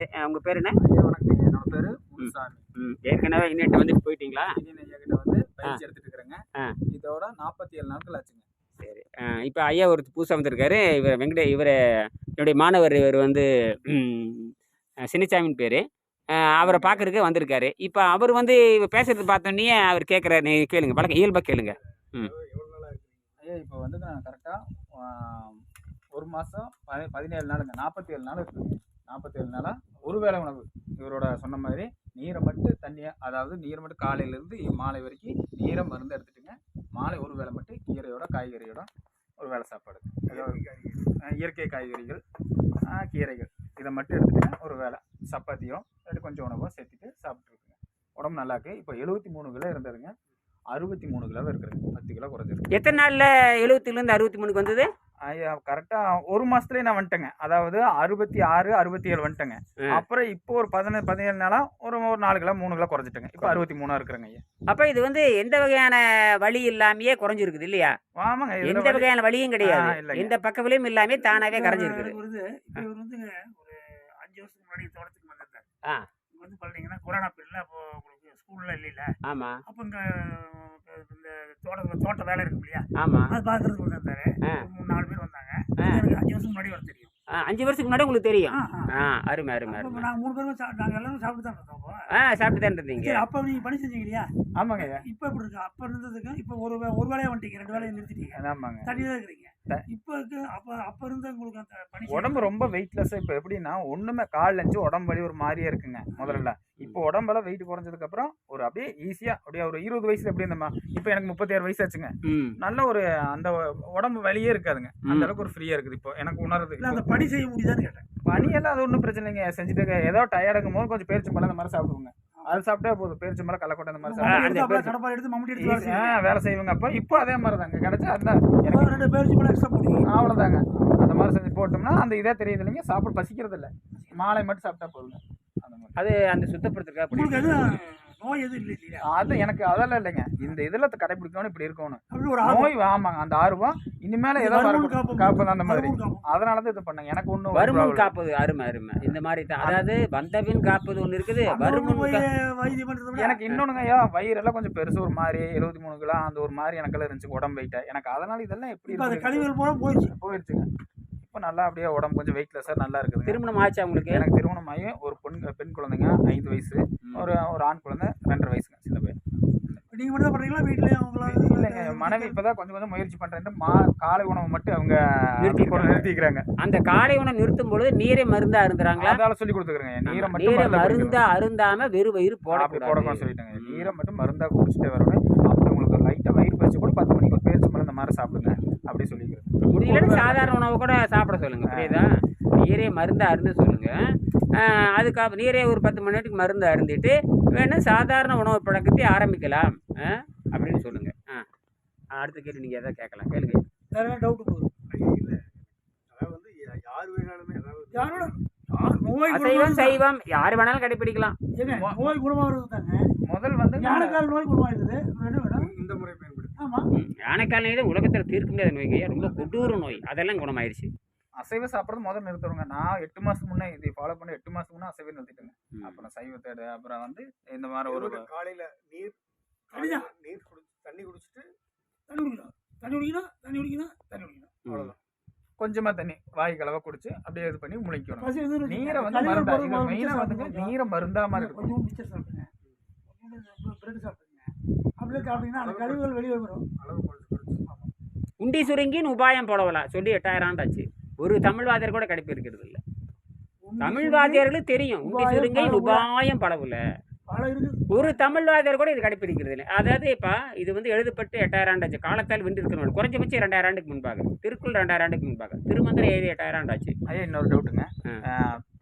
அஹ் உங்க பேர் என்ன? வணக்கம். என்னோட பேரு முனுசாமி. ம், ஏற்கனவே இன்னிட்ட வந்துட்டு போயிட்டீங்களா? இந்தியன் ஐயா கிட்ட வந்து பயிற்சி எடுத்துட்டு இருக்கிறேங்க. இதோட நாற்பத்தி ஏழு நாட்கள் ஆச்சுங்க. சரி. இப்போ ஐயா ஒரு புதுசாக வந்திருக்காரு. இவர் வெங்கடே இவர் என்னுடைய மாணவர் இவர் வந்து ம், சின்னசாமின்னு பேர். அவரை பார்க்கறதுக்கு வந்திருக்காரு. இப்போ அவர் வந்து இவர் பேசுறது பார்த்தோன்னே அவர் கேட்குறாரு நீ கேளுங்க. வழக்கம் இயல்பாக கேளுங்க. ஐயா இப்போ வந்து நான் கரெக்டாக ஒரு மாதம் பதி பதினேழு நாளுங்க. நாற்பத்தி ஏழு நாள் இருக்குங்க நாற்பத்தேழு நாளாக ஒரு வேளை உணவு இவரோட சொன்ன மாதிரி நீரை மட்டும் தண்ணியாக அதாவது நீரை மட்டும் காலையிலேருந்து மாலை வரைக்கும் நீரை மருந்து எடுத்துட்டுங்க. மாலை ஒரு வேளை மட்டும் கீரையோட காய்கறியோட ஒரு வேளை சாப்பாடு. இயற்கை காய்கறிகள் கீரைகள். இதை மட்டும் எடுத்துட்டுங்க. ஒரு வேளை சப்பாத்தியோ இல்லாட்டி கொஞ்சம் உணவோ சேர்த்துட்டு சாப்பிட்ருக்குங்க உடம்பு நல்லாக்கு இப்போ எழுபத்தி மூணு கிலோ இருந்ததுங்க. அறுபத்தி மூணு கிலோ இருக்குது பத்து கிலோ குறைஞ்சிருக்கு. எத்தனை நாளில் எழுபத்திலேருந்து அறுபத்தி மூணுக்கு வந்தது? கரெக்டாக ஒரு மாசத்துலயே நான் வந்துட்டேங்க. அதாவது அறுபத்தி ஆறு அறுபத்தி ஏழு வந்துட்டேங்க. அப்புறம் இப்போ ஒரு பதினேழு பதினேழு நாளா ஒரு ஒரு நாலு கிலோ மூணு கிலோ குறைஞ்சிட்டேங்க. இப்போ அறுபத்தி மூணா இருக்கிறேங்க ஐயா. அப்போ இது வந்து எந்த வகையான வழி இல்லாமையே குறைஞ்சிருக்குது இல்லையா? ஆமாங்க எந்த வகையான வழியும் கிடையாது. எந்த பக்க வழியும் இல்லாமே தானாகவே இப்போ இவர் வந்துங்க ஒரு அஞ்சு வருஷத்துக்கு முன்னாடி தோட்டத்துக்கு வந்திருந்தார் ஆ. இங்க வந்து பார்த்தீங்கன்னா கொரோனா பீரியட்ல அப்போ உங்களுக்கு ஸ்கூல்ல இல்லைல்ல? ஆமாம் அப்போ இங்க இந்த தோட்ட தோட்ட வேலை இருக்கும் இல்லையா? ஆமாம் அது பார்க்கறதுக்கு வந்திருந்தாரு ஆ. ஒரு மூணு நாலு பேர் வந்தாங்க ஆ. எனக்கு அஞ்சு வருஷம் முன்னாடி வர தெரியும் அஞ்சு வருஷத்துக்கு முன்னாடி உங்களுக்கு தெரியும். ஆ, அருமை அருமை அருமை. நாங்கள் மூணு பேரும் சா- நாங்க எல்லாரும் சாப்பிட்டு தான் அப்போ. ஆ சாப்பிட்டு தான் இருந்தீங்க அப்போ நீங்க பணி செஞ்சீங்க இல்லையா ஆமாங்க. இப்போ எப்படி இருக்கு? அப்போ இருந்ததுக்கும் இப்போ ஒரு ஒரு வேலையை வந்துட்டீங்க ரெண்டு வேலையை நிறுத்திட்டீங்க. ஆமாங்க. தனியாக தான் இருக்கிறீங்க இப்போ இருக்கு அப்போ அப்போ இருந்த உங்களுக்கு அந்த பணி செய்ய- உடம்பு ரொம்ப வெயிட்லெஸ் இப்போ எப்படின்னா ஒண்ணுமே கால் லஞ்சு உடம்பு வலி ஒரு மாதிரியே இருக்குங்க முதல்ல. இப்போ உடம்பெல்லாம் வெயிட் குறைஞ்சதுக்கு அப்புறம் ஒரு அப்படியே ஈஸியா அப்படியே ஒரு இருபது வயசுல எப்படி இருந்தோமா இப்போ எனக்கு முப்பத்தி ஆறு வயசு ஆச்சுங்க. நல்ல ஒரு அந்த உடம்பு வலியே இருக்காதுங்க. அந்த. அளவுக்கு ஒரு ஃப்ரீயா இருக்குது இப்போ எனக்கு இல்லை அந்த பணி செய்ய முடியுதான்னு கேட்டேன். பனியெல்லாம் அது ஒன்றும் பிரச்சனை இல்லைங்க செஞ்சுட்டு. ஏதோ டயர்டுங்கும் போது கொஞ்சம் பேரிச்சு மலை அந்த மாதிரி சாப்பிடுவோங்க. அது சாப்பிட்டா போதும். பேரிச்சு மலை கள்ளக்கொட்டை அந்த மாதிரி வேலை செய்வீங்க. அப்போ இப்போ அதே மாதிரி தாங்க கிடைச்சா அந்த ரெண்டு பேர் கூட எக்ஸ்ட்ரா போடுவீங்க அவ்வளோதாங்க அந்த மாதிரி செஞ்சு போட்டோம்னா அந்த இதே தெரியுது இல்லைங்க சாப்பிட பசிக்கிறது இல்லை மாலை மட்டும் சாப்பிட்டா போதுங்க. அந்த மாதிரி. அது அந்த சுத்தப்படுத்துறதுக்காக நோய் எதுவும் இல்லை இல்லையா? அது எனக்கு அதெல்லாம் இல்லைங்க. இந்த இதில் கடைபிடிக்கணும் இப்படி இருக்கணும். அப்படி ஒரு ஆர்வம். நோய் ஆமாங்க. அந்த ஆர்வம். இனிமேல ஏதோ வருமுன் வரக்கூடாது. காப்போம். காப்பது அந்த மாதிரி. அதனால தான் இது பண்ணேங்க எனக்கு ஒன்றும் வருமுன் காப்பது அருமை அருமை. இந்த மாதிரி தான். அதாவது வந்தபின் காப்பது ஒன்று இருக்குது வருமுன் எனக்கு இன்னொன்னுங்க ஐயா. வயிறெல்லாம் கொஞ்சம் பெருசு ஒரு மாதிரி எழுபத்தி மூணு கிலோ அந்த ஒரு மாதிரி எனக்கெல்லாம் இருந்துச்சு உடம்பு வெயிட்டா எனக்கு அதனால இதெல்லாம் எப்படி? கழிவுகள் போயிடுச்சு. போயிடுச்சுங்க. இப்போ நல்லா அப்படியே உடம்பு கொஞ்சம் வெயிட்லெஸ்ஸாக நல்லா இருக்குது திருமணம் ஆச்சா உங்களுக்கு? எனக்கு திருமணம் ஆகி ஒரு பெண் பெண் குழந்தைங்க ஐந்து வயசு ஒரு ஒரு ஆண் குழந்தை ரெண்டரை வயசுங்க சின்ன பையன். நீங்க மட்டும் தான் பண்றீங்களா வீட்லயும் அவங்களால இல்லைங்க மனைவி இப்பதான் கொஞ்சம் கொஞ்சம் முயற்சி பண்றேன்ட்டு மா காலை உணவு மட்டும் அவங்க நிறுத்திக்கிறாங்க. நிறுத்திக்கிறாங்க. அந்த காலை உணவு நிறுத்தும் பொழுது நீரை மருந்தா இருந்துறாங்களா அதால சொல்லி கொடுத்துக்கிறேங்க நீரை மட்டும் நீரை மருந்தா குடிக்கணும். மருந்தா அருந்தாம வெறும் வயிறு அப்படி போடக்கூடாது சொல்லிட்டாங்க. நீரை மட்டும் மருந்தா குடிச்சிட்டே வரணும். அப்படி உங்களுக்கு லைட்டா வயிறு பயிற்சி கூட பத்து மணிக்கு ஒரு பேரிச்சு மருந்து இந்த மாதிரி சாப்பிடுங்க. அப்படி சொல்லிக்கிறேன். முடியலன்னு சாதாரண உணவு கூட சாப்பிட சொல்லுங்க புரியுதா? நீரே மருந்து அருந்து சொல்லுங்க. ஆஹ் அதுக்கு நீரே ஒரு பத்து மணி நேரத்துக்கு மருந்து அருந்திட்டு வேணா சாதாரண உணவு பழக்கத்தை ஆரம்பிக்கலாம். அப்படின்னு சொல்லுங்க. ஆ அடுத்த கேள்வி நீங்க எதாவது கேட்கலாம். கேளுங்க. வேற டவுட் போகுது அதாவது வந்து யார் வேணாலுமே அதாவது யாரோட யார் நோய் அசைவம் குணமாகிறது சைவம் யார் வேணாலும் கடைபிடிக்கலாம் நோய் குணமாகிறது தாங்க முதல் வந்து ஞானக்கால் நோய் வேணும்? இந்த முறை யானைக்கால் நோய் தான் உலகத்தில் தீர்க்க முடியாத நோய்ங்க ரொம்ப கொடூர நோய். அதெல்லாம் குணமாயிருச்சு. அசைவ சாப்பிட்றது முதல்ல நிறுத்துறோங்க. நான் எட்டு மாசத்துக்கு முன்னே இது ஃபாலோ பண்ணி எட்டு மாசத்துக்கு முன்னே அசைவம் நிறுத்திட்டேங்க. அப்புறம் சைவத்தேடு அப்புறம் வந்து இந்த மாதிரி ஒரு காலையில நீர் நீர் குடி தண்ணி குடிச்சிட்டு தண்ணி குடிக்கணும். தண்ணி குடிக்கணும் தண்ணி குடிக்கணும் தண்ணி குடிக்கணும். அவ்வளோதான் கொஞ்சமா தண்ணி வாய் கலவை குடிச்சு அப்படியே இது பண்ணி வந்து நீரை வந்து மருந்தா போறது இது போது மெயினா மிச்சர் வந்துங்க சாப்பிடுங்க. நீரை மருந்தா மாதிரி இருக்கும். அப்படியே சாப்பிட்டீங்கன்னா அந்த கழிவுகள் வெளியே வரும் உண்டி சுருங்கின்னு உபாயம் போடவலாம் சொல்லி எட்டாயிரம் ஆண்டாச்சு ஒரு தமிழ்வாதியர் கூட கடைப்பு இருக்கிறது இல்லை. தமிழ்வாதியர்களுக்கு தெரியும். உண்டி சுருங்கை. உபாயம் படவுல. ஒரு தமிழ்வாதியர் கூட இது கடைப்பிடிக்கிறது இல்லை. அதாவது இப்போ இது வந்து எழுதப்பட்டு எட்டாயிரம் ஆண்டாச்சு. காலத்தால் வென்றிருக்கணும் குறைஞ்சபட்சம் ரெண்டாயிரம் ஆண்டுக்கு முன்பாக. திருக்குள் ரெண்டாயிரம் ஆண்டுக்கு முன்பாக. திருமந்திரம் எழுதி எட்டாயிரம் ஆண்டாச்சு ஐயா இன்னொரு டவுட்டுங்க.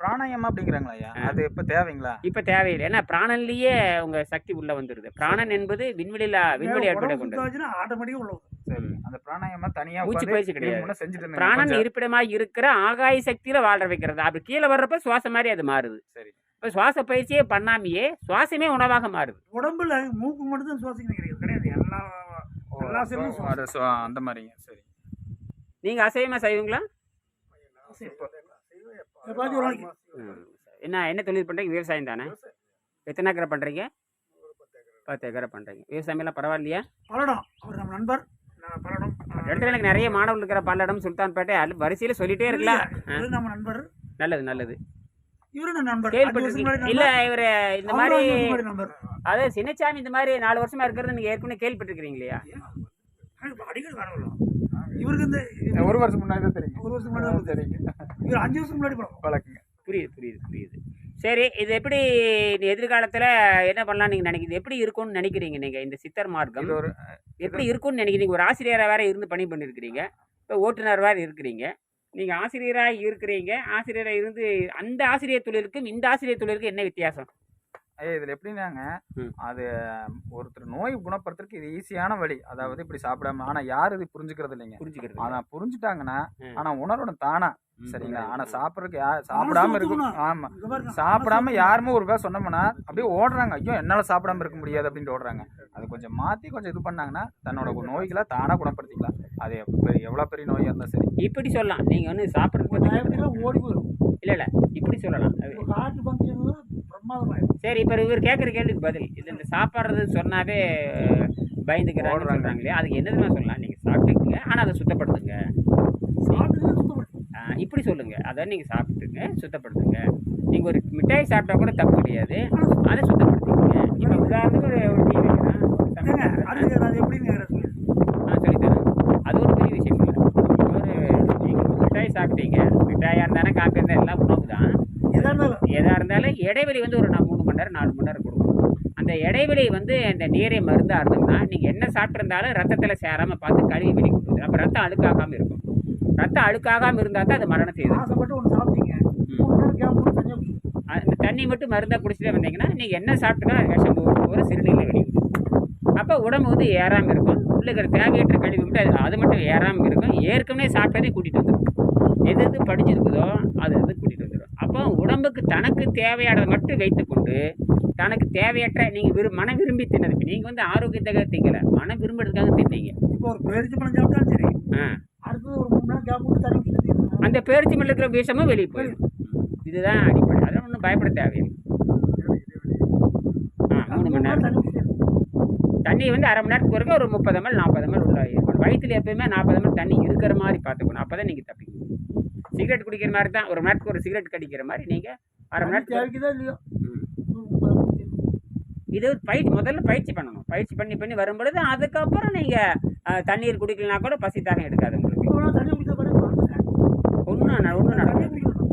பிராணாயம் அப்படிங்கிறாங்களா ஐயா? அது இப்ப தேவைங்களா? இப்போ தேவையில்லை. ஏன்னா பிராணன்லேயே உங்க சக்தி உள்ள வந்துடுது பிராணன் என்பது விண்வெளியில விண்வெளி கொண்டது. ஆட்டோமேட்டிக்காக உள்ள சரி. அந்த பிராணாயமா தனியா மூச்சு பயிற்சி கிடையாது. செஞ்சுட்டு. பிராணன் கொஞ்சம். இருப்பிடமாக இருக்கிற ஆகாய சக்தியில வாழ்ற வைக்கிறது. அப்படி கீழே வர்றப்ப சுவாசம் மாதிரி அது மாறுது. சரி. இப்போ சுவாச பயிற்சியே பண்ணாமையே சுவாசமே உணவாக மாறுது. உடம்புல மூக்கு மட்டும் தான் சுவாசிக்கணும் கிடையாது கிடையாது. எல்லா எல்லா செல்லும் அந்த மாதிரிங்க. சரி. நீங்க அசைவமா செய்வீங்களா. என்ன என்ன தொழில் பண்ணுறீங்க விவசாயம் தானே? எத்தனை ஏக்கரை பண்ணுறீங்க பத்து ஏக்கரை பண்ணுறீங்க விவசாயமெல்லாம் பரவாயில்லையா? பல்லடம் அவர் நம்ம நண்பர். இடத்துல எனக்கு நிறைய மாணவர்கள் இருக்கிற பல்லடம் சுல்தான்பேட்டை அது வரிசையில் சொல்லிட்டே இருக்கலாம். இவரு நம்ம நண்பர். நல்லது நல்லது. இவரு நம்ம நண்பர்? அஞ்சு வருஷம் முன்னாடி கேள்விப்பட்டிருக்கீங்க இல்லை இவர் இந்த மாதிரி நண்பர். அதாவது சின்னச்சாமி இந்த மாதிரி நாலு வருஷமா இருக்கிறது நீங்கள் ஏற்கனவே கேள்விப்பட்டிருக்கிறீங்க இல்லையா? எனக்கு அடிக்கடி காணலாம் இவருக்கு இந்த ஒரு வருஷம் முன்னாடி தான் தெரியும். ஒரு வருஷம் முன்னாடி தான் சரிங்க இவர் அஞ்சு வருஷம் முன்னாடி பழக்கம் வழக்குங்க. புரியுது புரியுது புரியுது. சரி இது எப்படி எதிர்காலத்தில் என்ன பண்ணலாம் நீங்கள் நினைக்கிறீங்க? எப்படி இருக்கும்னு நினைக்கிறீங்க நீங்கள் இந்த சித்தர் மார்க்கம்? ஒரு எப்படி இருக்கும்னு நினைக்கிறீங்க? ஒரு ஆசிரியராக வேற இருந்து பணி பண்ணியிருக்கிறீங்க இப்போ ஓட்டுநர் வேறு இருக்கிறீங்க. நீங்கள் ஆசிரியராக இருக்கிறீங்க. ஆசிரியராக இருந்து அந்த ஆசிரியர் தொழிலுக்கும் இந்த ஆசிரியர் தொழிலுக்கும் என்ன வித்தியாசம்? ஐயா இதில் எப்படின்னாங்க. அது ஒருத்தர் நோய் குணப்படுத்துறதுக்கு இது ஈஸியான வழி. அதாவது இப்படி சாப்பிடாம ஆனா யாரும் இது புரிஞ்சுக்கிறது இல்லைங்க. புரிஞ்சுக்கிறது ஆனா புரிஞ்சுட்டாங்கன்னா ம். ஆனா உணரணும் தானா? சரிங்களா. ஆனா சாப்பிட்றதுக்கு யா சாப்பிடாம இருக்கும் ஒத்துக்கணும். ஆமா. சாப்பிடாம யாருமே ஒரு வேலை சொன்னோம்னா அப்படியே ஓடுறாங்க. ஐயோ என்னால சாப்பிடாம இருக்க முடியாது அப்படின்ட்டு ஓடுறாங்க. அது கொஞ்சம் மாத்தி கொஞ்சம் இது பண்ணாங்கன்னா தன்னோட நோய்களை தானா குணப்படுத்திக்கலாம். அது எவ்வளவு பெரிய நோயா இருந்தா சரி. இப்படி சொல்லலாம். நீங்கள் வந்து சாப்பிட்றது ஓடி போயிடும். இல்லை இல்லை. இப்படி சொல்லலாம். சரி இப்போ இவர் கேட்குற கேள்விக்கு பதில். இது இந்த சாப்பிட்றது சொன்னாவே பயந்துக்கிறாங்க. சொல்கிறாங்க இல்லையா? அதுக்கு என்னதுன்னா சொல்லலாம்? நீங்கள் சாப்பிட்டுக்குங்க ஆனால் அதை சுத்தப்படுத்துங்க. இப்படி சொல்லுங்க. அதை நீங்கள் சாப்பிட்டுங்க சுத்தப்படுத்துங்க. நீங்கள் ஒரு மிட்டாய் சாப்பிட்டா கூட தப்பு கிடையாது. அதை சுத்தப்படுத்திக்கங்க. இப்போ உதாரணத்துக்கு ஒரு ஒரு டீ வைக்கிறேன் ஏங்க அடுத்து அது எப்படின்னு ஆ சொல்லித்தரேன். அது ஒரு பெரிய விஷயம் இல்லை ஒரு நீங்கள் மிட்டாய் சாப்பிட்டீங்க. மிட்டாயாக இருந்தானே காப்பி இருந்தால் எல்லாம் உணவு தான். எதா இருந்தாலும். எதாக இருந்தாலும் இடைவெளி வந்து ஒரு மூணு மணி நேரம் நாலு மணி நேரம் கொடுக்கணும் அந்த இடைவெளி வந்து இந்த நீரை மருந்தாக இருந்தோம்னா நீங்கள் என்ன சாப்பிட்ருந்தாலும் ரத்தத்தில் சேராமல் பார்த்து கழுவி வெளியே வந்துடும் அப்போ ரத்தம் அழுக்காகாமல் இருக்கும். ரத்தம் அழுக்காகாமல் இருந்தால் தான் அது மரணம் செய்யுது. அந்த தண்ணி மட்டும் மருந்தாக குடிச்சிட்டே வந்தீங்கன்னா நீங்கள் என்ன சாப்பிட்டுனா அது விஷம் போகிற சிறுநீரில் வெளியிடும் அப்போ உடம்பு வந்து ஏறாமல் இருக்கும். உள்ள இருக்கிற தேவையற்ற கழிவு மட்டும் அது அது மட்டும் ஏறாமல் இருக்கும். ஏற்கனவே சாப்பிட்டதே கூட்டிகிட்டு வந்துடும் எது எது படிச்சிருக்குதோ அது அது கூட்டிகிட்டு வந்துடும் அப்போ உடம்புக்கு தனக்கு தேவையானதை மட்டும் வைத்துக்கொண்டு தனக்கு தேவையற்ற நீங்கள் விரு மன விரும்பி தின்னது நீங்கள் வந்து ஆரோக்கியத்துக்காக திங்கலை. மன விரும்புறதுக்காக தின்னீங்க. இப்போ ஒரு பேரிச்சு பழம் சாப்பிட்டாலும் சரி. ஆ. அந்த பேரிச்சி மேல இருக்கிற விஷமும் வெளியே போயிடும். இதுதான் அடிப்படை. அதெல்லாம் ஒன்றும் பயப்பட தேவையில்லை. ஆ மூணு மணி நேரம். தண்ணி வந்து அரை மணி நேரத்துக்கு ஒருக்க ஒரு முப்பது ml நாற்பது ml உள்ள இருக்கணும் வயிற்றுல எப்பயுமே நாற்பது ml தண்ணி இருக்கிற மாதிரி பார்த்துக்கணும். அப்போ தான் நீங்கள் தப்பிக்கணும் சிகரெட் குடிக்கிற மாதிரி தான். ஒரு மணி நேரத்துக்கு ஒரு சிகரெட் கடிக்கிற மாதிரி நீங்கள் அரை மணி நேரத்துக்கு இல்லையோ. இது பயிற்சி முதல்ல பயிற்சி பண்ணணும். பயிற்சி பண்ணி பண்ணி வரும்பொழுது அதுக்கப்புறம் நீங்கள் தண்ணீர் குடிக்கலனா கூட பசி தாகம் எடுக்காது உங்களுக்கு. வேணா தண்ணி குடிச்சா பாருங்க ஒன்றும் ஒன்றும் தண்ணி நடக்காது குடிக்கணும்.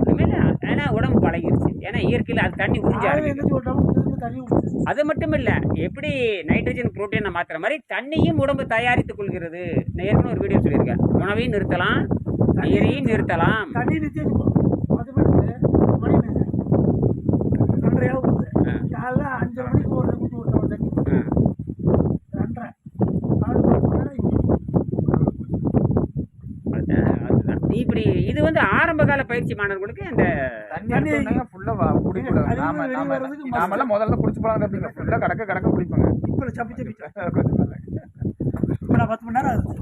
ஒன்றுமே ஏன்னா உடம்பு பழகிருச்சு. ஏன்னா இயற்கையில் அது தண்ணி உறிஞ்ச அது மட்டும் இல்லை எப்படி நைட்ரஜன் புரோட்டீனை மாற்றுற மாதிரி தண்ணியும் உடம்பு தயாரித்துக் கொள்கிறது. நான் ஏற்கனவே ஒரு வீடியோ சொல்லியிருக்கேன். உணவையும் நிறுத்தலாம் நீரையும் நிறுத்தலாம். தண்ணி நிறுத்தி பத்து மணிக்கு மணி நேரம் ரெண்டரையாக போகுது ஆ. காலைல அஞ்சரை மணிக்கு ஒரு குடிச்சு விட்டோம் தண்ணி ஆ. ரெண்டரை நாலு மணி நேரம் அதுதான் அதுதான் இப்படி இது வந்து ஆரம்ப கால பயிற்சி மாணவர்களுக்கு அந்த தண்ணி தண்ணி எடுத்தோம்னா ஃபுல்லா குடிக்கூடாது. கழிவு நாம நாமெல்லாம் முதல்ல குடிச்சு பழங்க அப்படிங்க ஃபுல்லா கடக்க கடக்க குடிப்போங்க. இப்போ சப்பி சப்பி கொஞ்சம் மேல. இப்போ நான் பத்து மணி நேரம் ஆகுது.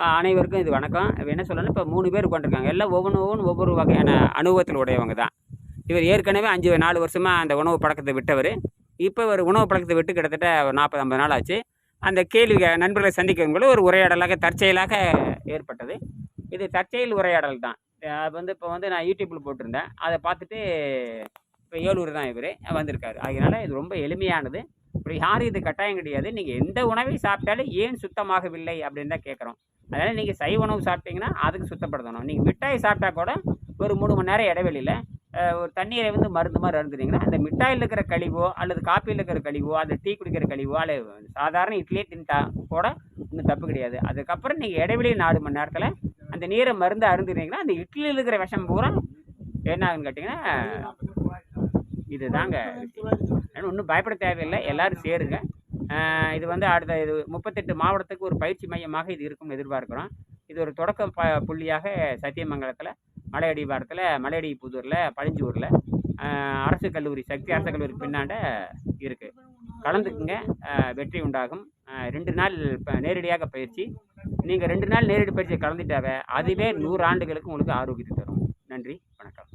ஆ, அனைவருக்கும் இது வணக்கம். என்ன சொல்லணும் இப்போ மூணு பேர் உட்காந்துருக்காங்க எல்லாம் ஒவ்வொன்று ஒவ்வொன்று ஒவ்வொரு வகையான அனுபவத்தில் உடையவங்க தான். இவர் ஏற்கனவே அஞ்சு நாலு வருஷமாக அந்த உணவு பழக்கத்தை விட்டவர். இப்போ ஒரு உணவு பழக்கத்தை விட்டு கிட்டத்தட்ட ஒரு நாற்பது ஐம்பது நாள் ஆச்சு. அந்த கேள்வி நண்பர்களை சந்திக்கும் ஒரு உரையாடலாக தற்செயலாக ஏற்பட்டது. இது தற்செயல் உரையாடல் தான். அது வந்து இப்போ வந்து நான் யூடியூப்பில் போட்டிருந்தேன். அதை பார்த்துட்டு இப்போ ஏலூர் தான் இவர் வந்திருக்காரு. அதனால இது ரொம்ப எளிமையானது. இப்படி யாரும் இது கட்டாயம் கிடையாது. நீங்கள் எந்த உணவை சாப்பிட்டாலும் ஏன் சுத்தமாகவில்லை அப்படின்னு தான் கேட்குறோம் அதனால் நீங்கள் சைவ உணவு சாப்பிட்டீங்கன்னா அதுக்கு சுத்தப்படுத்தணும். நீங்கள் மிட்டாய் சாப்பிட்டா கூட ஒரு மூணு மணி நேரம் இடைவெளியில் ஒரு தண்ணீரை வந்து மருந்து மாதிரி அருந்துனீங்கன்னா அந்த மிட்டாயில் இருக்கிற கழிவோ அல்லது காப்பியில் இருக்கிற கழிவோ அந்த டீ குடிக்கிற கழிவோ அல்லது சாதாரண இட்லியே தின்ட்டா கூட ஒன்றும் தப்பு கிடையாது. அதுக்கப்புறம் நீங்கள் இடைவெளி நாலு மணி நேரத்தில் அந்த நீரை மருந்து அருந்துனீங்கன்னா அந்த இட்லியில் இருக்கிற விஷம் பூரா என்ன ஆகுன்னு கேட்டிங்கன்னா இதுதாங்க தாங்க ஒன்றும் பயப்பட தேவையில்லை. எல்லாரும் சேருங்க. இது வந்து அடுத்த இது முப்பத்தெட்டு மாவட்டத்துக்கு ஒரு பயிற்சி மையமாக இது இருக்கும்னு எதிர்பார்க்குறோம். இது ஒரு தொடக்க ப புள்ளியாக சத்தியமங்கலத்தில் மலையடிவாரத்தில் மலையடி புதூரில் பழஞ்சூரில் அரசு கல்லூரி சக்தி அரசு கல்லூரி பின்னாண்ட இருக்குது கலந்துக்குங்க. வெற்றி உண்டாகும். ரெண்டு நாள் நேரடியாக பயிற்சி. நீங்கள் ரெண்டு நாள் நேரடி பயிற்சியை கலந்துட்டாவே அதுவே நூறு ஆண்டுகளுக்கு உங்களுக்கு ஆரோக்கியத்தை தரும். நன்றி. வணக்கம்.